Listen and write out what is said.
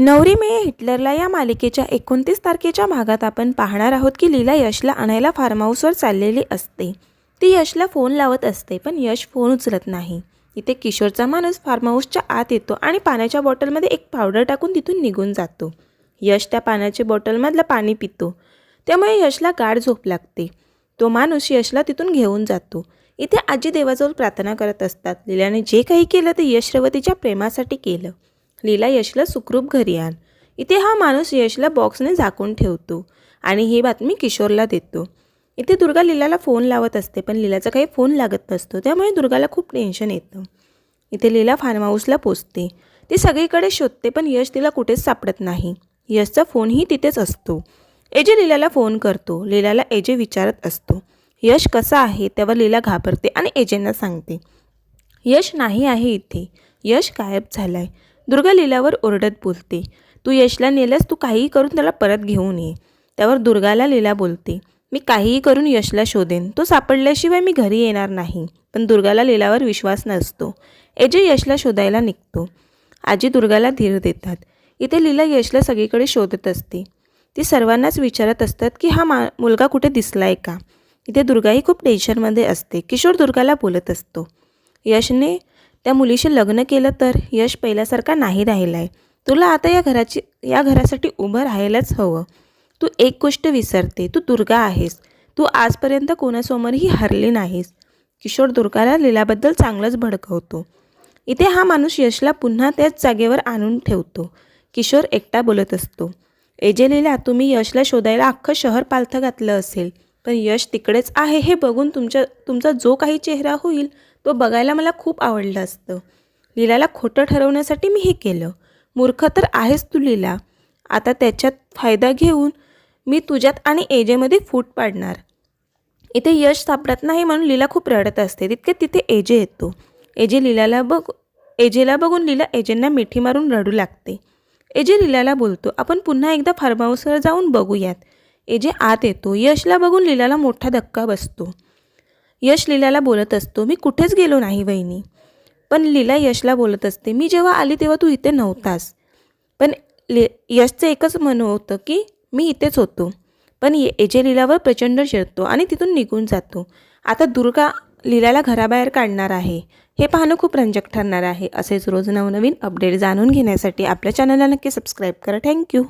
नवरी मे हिटलरला या मालिकेच्या एकोणतीस तारखेच्या भागात आपण पाहणार आहोत की लीला यशला आणायला फार्म हाऊसवर चाललेली असते. ती यशला फोन लावत असते पण यश फोन उचलत नाही. इथे किशोरचा माणूस फार्म हाऊसच्या आत येतो आणि पाण्याच्या बॉटलमध्ये एक पावडर टाकून तिथून निघून जातो. यश त्या पाण्याच्या बॉटलमधलं पाणी पितो. त्यामुळे यशला गाढ झोप लागते. तो माणूस यशला तिथून घेऊन जातो. इथे आजी देवाजवळ प्रार्थना करत असतात. लीलाने जे काही केलं ते यशरवतीच्या प्रेमासाठी केलं. लीला यशला सुखरूप घरी आण. इथे हा माणूस यशला बॉक्सने झाकून ठेवतो आणि ही बातमी किशोरला देतो. इथे दुर्गा लीलाला फोन लावत असते पण लीलाचा काही फोन लागत नसतो त्यामुळे दुर्गाला खूप टेन्शन येतं. इथे लीला फार्म हाऊसला पोचते. ती सगळीकडे शोधते पण यश तिला कुठेच सापडत नाही. यशचा फोनही तिथेच असतो. एजे लीलाला फोन करतो. लीलाला एजे विचारत असतो. यश कसा आहे? त्यावर लीला घाबरते आणि एजेंना सांगते. यश नाही आहे इथे. यश गायब झालाय. दुर्गा लीलावर ओरडत बोलते तू यशला नेलंस तू काहीही करून त्याला परत घेऊन ये. त्यावर दुर्गाला लीला बोलते मी काहीही करून यशला शोधेन तो सापडल्याशिवाय मी घरी येणार नाही. पण दुर्गाला लीलावर विश्वास नसतो एजे यशला शोधायला निघतो. आजी दुर्गाला धीर देतात इथे लीला यशला सगळीकडे शोधत असते. ती सर्वांनाच विचारत असतात की हा मा मुलगा कुठे दिसलाय का? इथे दुर्गाही खूप टेन्शनमध्ये असते किशोर दुर्गाला बोलत असतो यशने त्या मुलीशी लग्न केलं तर यश पहिल्यासारखा नाही राहिला आहे तुला आता या घराची या घरासाठी उभं राहायलाच हवं. तू एक गोष्ट विसरते तू दुर्गा आहेस. तू आजपर्यंत कोणासमोरही हरली नाहीस. किशोर दुर्गाला लीलाबद्दल चांगलंच भडकवतो. इथे हा माणूस यशला पुन्हा त्याच जागेवर आणून ठेवतो. किशोर एकटा बोलत असतो. एजे लीला तुम्ही यशला शोधायला अख्खं शहर पालथं घातलं असेल. पण यश तिकडेच आहे हे बघून तुमच्या तुमचा जो काही चेहरा होईल तो बघायला मला खूप आवडलं असतं. लीलाला खोटं ठरवण्यासाठी मी हे केलं. मूर्ख तर आहेस तू लीला. आता त्याच्यात फायदा घेऊन मी तुझ्यात आणि एजेमध्ये फूट पाडणार. इथे यश सापडत नाही म्हणून लीला खूप रडत असते. तितके तिथे एजे येतो. एजे लीलाला बघ एजेला बघून लीला एजेंना मिठी मारून रडू लागते. एजे लीलाला बोलतो आपण पुन्हा एकदा फार्म हाऊसवर जाऊन बघूयात. एजे आत येतो. यशला बघून लीलाला मोठा धक्का बसतो. यश लीलाला बोलत असतो मी कुठेच गेलो नाही वहिनी. पण लीला यशला बोलत असते मी जेव्हा आली तेव्हा तू इथे नव्हतास. पण ले यशचं एकच म्हणणं होतं की मी इथेच होतो. पण ये एजे लीलावर प्रचंड शिरतो आणि तिथून निघून जातो. आता दुर्गा लीलाला घराबाहेर काढणार आहे. हे पाहणं खूप रंजक ठरणार आहे. असेच रोज नवनवीन अपडेट जाणून घेण्यासाठी आपल्या चॅनलला नक्की सबस्क्राईब करा. थँक्यू